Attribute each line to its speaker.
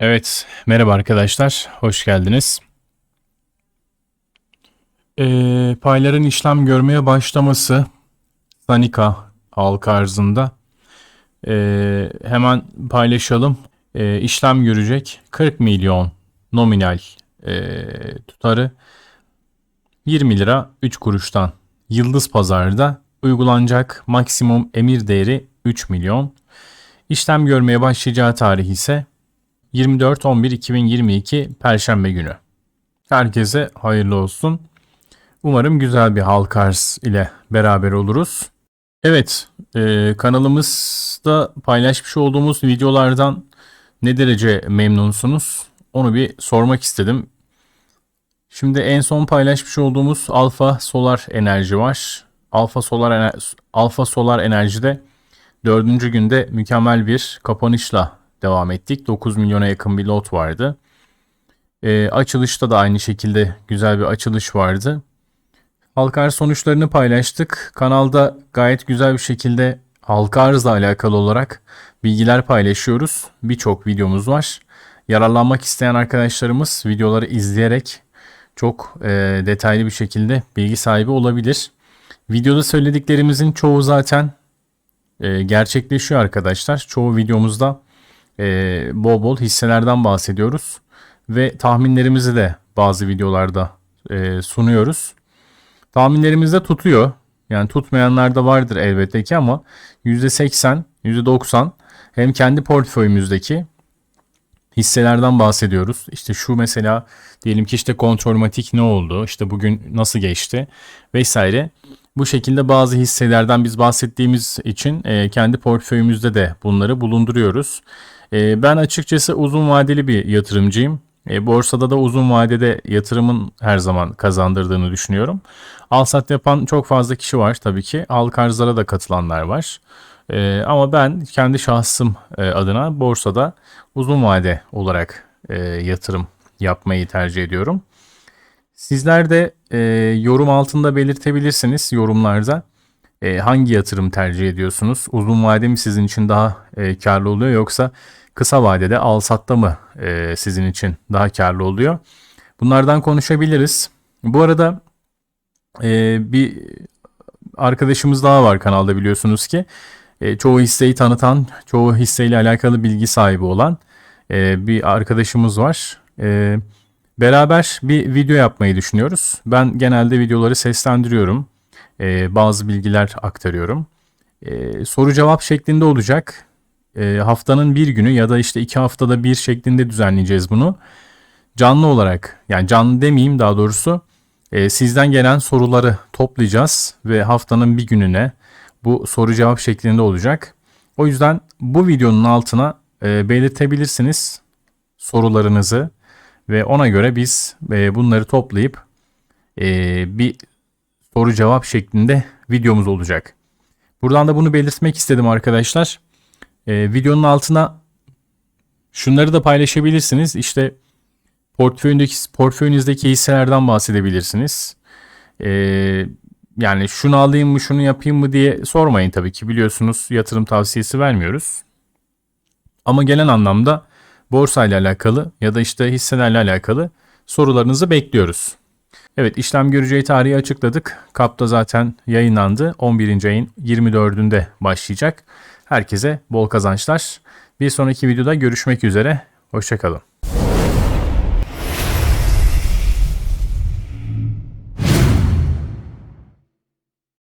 Speaker 1: Evet, merhaba arkadaşlar, hoş geldiniz. Ee, payların işlem görmeye başlaması Sanika halka arzında. Ee, hemen paylaşalım. Ee, işlem görecek 40 milyon nominal ee, tutarı 20 lira 3 kuruştan Yıldız Pazar'da uygulanacak maksimum emir değeri 3 milyon. İşlem görmeye başlayacağı tarih ise 24-11-2022 Perşembe günü. Herkese hayırlı olsun. Umarım güzel bir halk arz ile beraber oluruz. Evet, e, kanalımızda paylaşmış olduğumuz videolardan ne derece memnunsunuz? Onu bir sormak istedim. Şimdi en son paylaşmış olduğumuz Alfa Solar Enerji var. Alfa Solar Alfa Solar Enerji'de dördüncü günde mükemmel bir kapanışla devam ettik. 9 milyona yakın bir lot vardı. E, açılışta da aynı şekilde güzel bir açılış vardı. Halka sonuçlarını paylaştık. Kanalda gayet güzel bir şekilde halka arzla alakalı olarak bilgiler paylaşıyoruz. Birçok videomuz var. Yararlanmak isteyen arkadaşlarımız videoları izleyerek çok e, detaylı bir şekilde bilgi sahibi olabilir. Videoda söylediklerimizin çoğu zaten e, gerçekleşiyor arkadaşlar. Çoğu videomuzda e, bol bol hisselerden bahsediyoruz. Ve tahminlerimizi de bazı videolarda e, sunuyoruz. Tahminlerimizde tutuyor. Yani tutmayanlar da vardır elbette ki ama %80, %90 hem kendi portföyümüzdeki hisselerden bahsediyoruz. İşte şu mesela diyelim ki işte kontrolmatik ne oldu? İşte bugün nasıl geçti? Vesaire. Bu şekilde bazı hisselerden biz bahsettiğimiz için e, kendi portföyümüzde de bunları bulunduruyoruz. E, ben açıkçası uzun vadeli bir yatırımcıyım. E, borsada da uzun vadede yatırımın her zaman kazandırdığını düşünüyorum. Al sat yapan çok fazla kişi var tabii ki. Halk arzlara da katılanlar var. E, ama ben kendi şahsım e, adına borsada uzun vade olarak e, yatırım yapmayı tercih ediyorum. Sizler de e, yorum altında belirtebilirsiniz yorumlarda. E, hangi yatırım tercih ediyorsunuz? Uzun vade mi sizin için daha e, karlı oluyor yoksa kısa vadede al satta mı e, sizin için daha karlı oluyor? Bunlardan konuşabiliriz. Bu arada e, bir arkadaşımız daha var kanalda biliyorsunuz ki. E, çoğu hisseyi tanıtan, çoğu hisseyle alakalı bilgi sahibi olan e, bir arkadaşımız var. E, beraber bir video yapmayı düşünüyoruz. Ben genelde videoları seslendiriyorum. E, bazı bilgiler aktarıyorum. E, soru cevap şeklinde olacak. E, haftanın bir günü ya da işte iki haftada bir şeklinde düzenleyeceğiz bunu. Canlı olarak yani canlı demeyeyim daha doğrusu e, sizden gelen soruları toplayacağız ve haftanın bir gününe bu soru cevap şeklinde olacak. O yüzden bu videonun altına e, belirtebilirsiniz sorularınızı ve ona göre biz e, bunları toplayıp e, bir soru cevap şeklinde videomuz olacak. Buradan da bunu belirtmek istedim arkadaşlar. E, videonun altına şunları da paylaşabilirsiniz. İşte portföyündeki portföyünüzdeki hisselerden bahsedebilirsiniz. Yani şunu alayım mı şunu yapayım mı diye sormayın tabii ki biliyorsunuz yatırım tavsiyesi vermiyoruz. Ama gelen anlamda borsa ile alakalı ya da işte hisselerle alakalı sorularınızı bekliyoruz. Evet işlem göreceği tarihi açıkladık. Kapta zaten yayınlandı. 11. ayın 24'ünde başlayacak. Herkese bol kazançlar. Bir sonraki videoda görüşmek üzere. Hoşçakalın.